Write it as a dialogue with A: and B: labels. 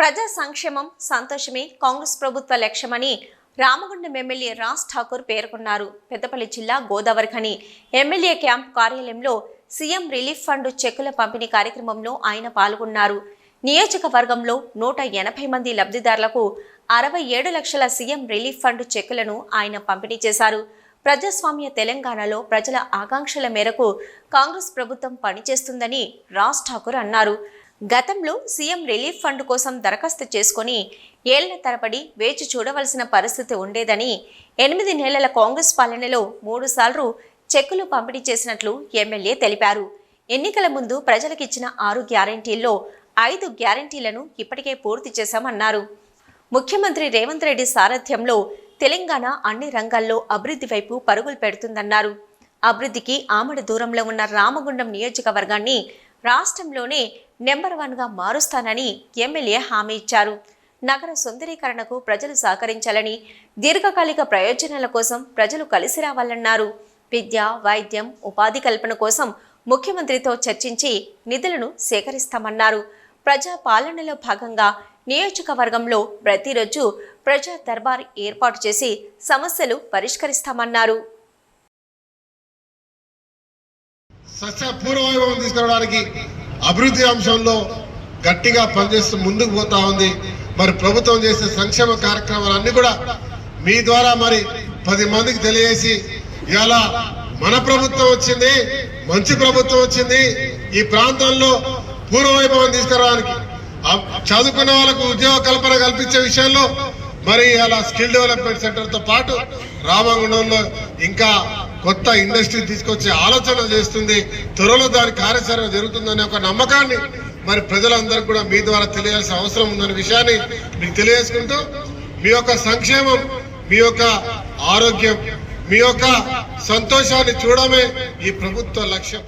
A: ప్రజా సంక్షేమం సంతోషమే కాంగ్రెస్ ప్రభుత్వ లక్ష్యమని రామగుండం ఎమ్మెల్యే రాజ్ ఠాకూర్ పేర్కొన్నారు. పెద్దపల్లి జిల్లా గోదావరిఖని ఎమ్మెల్యే క్యాంప్ కార్యాలయంలో సీఎం రిలీఫ్ ఫండ్ చెక్కుల పంపిణీ కార్యక్రమంలో ఆయన పాల్గొన్నారు. నియోజకవర్గంలో నూట ఎనభై మంది లబ్ధిదారులకు అరవై ఏడు లక్షల సీఎం రిలీఫ్ ఫండ్ చెక్కులను ఆయన పంపిణీ చేశారు. ప్రజాస్వామ్య తెలంగాణలో ప్రజల ఆకాంక్షల మేరకు కాంగ్రెస్ ప్రభుత్వం పనిచేస్తుందని రాజ్ ఠాకూర్ అన్నారు. గతంలో సీఎం రిలీఫ్ ఫండ్ కోసం దరఖాస్తు చేసుకొని ఏళ్ళ తరబడి వేచి చూడవలసిన పరిస్థితి ఉండేదని ఎనిమిది నెలల కాంగ్రెస్ పాలనలో మూడుసార్లు చెక్కులు పంపిణీ చేసినట్లు ఎమ్మెల్యే తెలిపారు. ఎన్నికల ముందు ప్రజలకిచ్చిన ఆరు గ్యారంటీల్లో ఐదు గ్యారంటీలను ఇప్పటికే పూర్తి చేశామన్నారు. ముఖ్యమంత్రి రేవంత్ రెడ్డి సారథ్యంలో తెలంగాణ అన్ని రంగాల్లో అభివృద్ధి వైపు పరుగులు పెడుతుందన్నారు. అభివృద్ధికి ఆమడ దూరంలో ఉన్న రామగుండం నియోజకవర్గాన్ని రాష్ట్రంలోనే నెంబర్ వన్గా మారుస్తానని ఎమ్మెల్యే హామీ ఇచ్చారు. నగర సుందరీకరణకు ప్రజలు సహకరించాలని దీర్ఘకాలిక ప్రయోజనాల కోసం ప్రజలు కలిసి రావాలన్నారు. విద్య వైద్యం ఉపాధి కల్పన కోసం ముఖ్యమంత్రితో చర్చించి నిధులను సేకరిస్తామన్నారు. ప్రజా పాలనలో భాగంగా నియోజకవర్గంలో ప్రతిరోజు ప్రజా దర్బార్ ఏర్పాటు చేసి సమస్యలు పరిష్కరిస్తామన్నారు.
B: సస్య పూర్వవైభవం తీసుకురావడానికి అభివృద్ధి అంశంలో గట్టిగా పనిచేస్తూ ముందుకు పోతా ఉంది. మరి ప్రభుత్వం చేసే సంక్షేమ కార్యక్రమాలన్నీ కూడా మీ ద్వారా మరి పది మందికి తెలియజేసి ఇలా మన ప్రభుత్వం వచ్చింది మంచి ప్రభుత్వం వచ్చింది. ఈ ప్రాంతంలో పూర్వవైభవం తీసుకురావడానికి చదువుకున్న వాళ్ళకు ఉద్యోగ కల్పన కల్పించే విషయంలో మరి అలా స్కిల్ డెవలప్మెంట్ సెంటర్తో పాటు రామగుండంలో ఇంకా కొత్త ఇండస్ట్రీ తీసుకొచ్చే ఆలోచన చేస్తుంది. త్వరలో దాని కార్యాచరణ జరుగుతుందనే ఒక నమ్మకాన్ని మరి ప్రజలందరికీ కూడా మీ ద్వారా తెలియాల్సిన అవసరం ఉందనే విషయాన్ని మీకు తెలియజేసుకుంటూ మీ యొక్క సంక్షేమం మీ యొక్క ఆరోగ్యం మీ యొక్క సంతోషాన్ని చూడమే ఈ ప్రభుత్వ లక్ష్యం.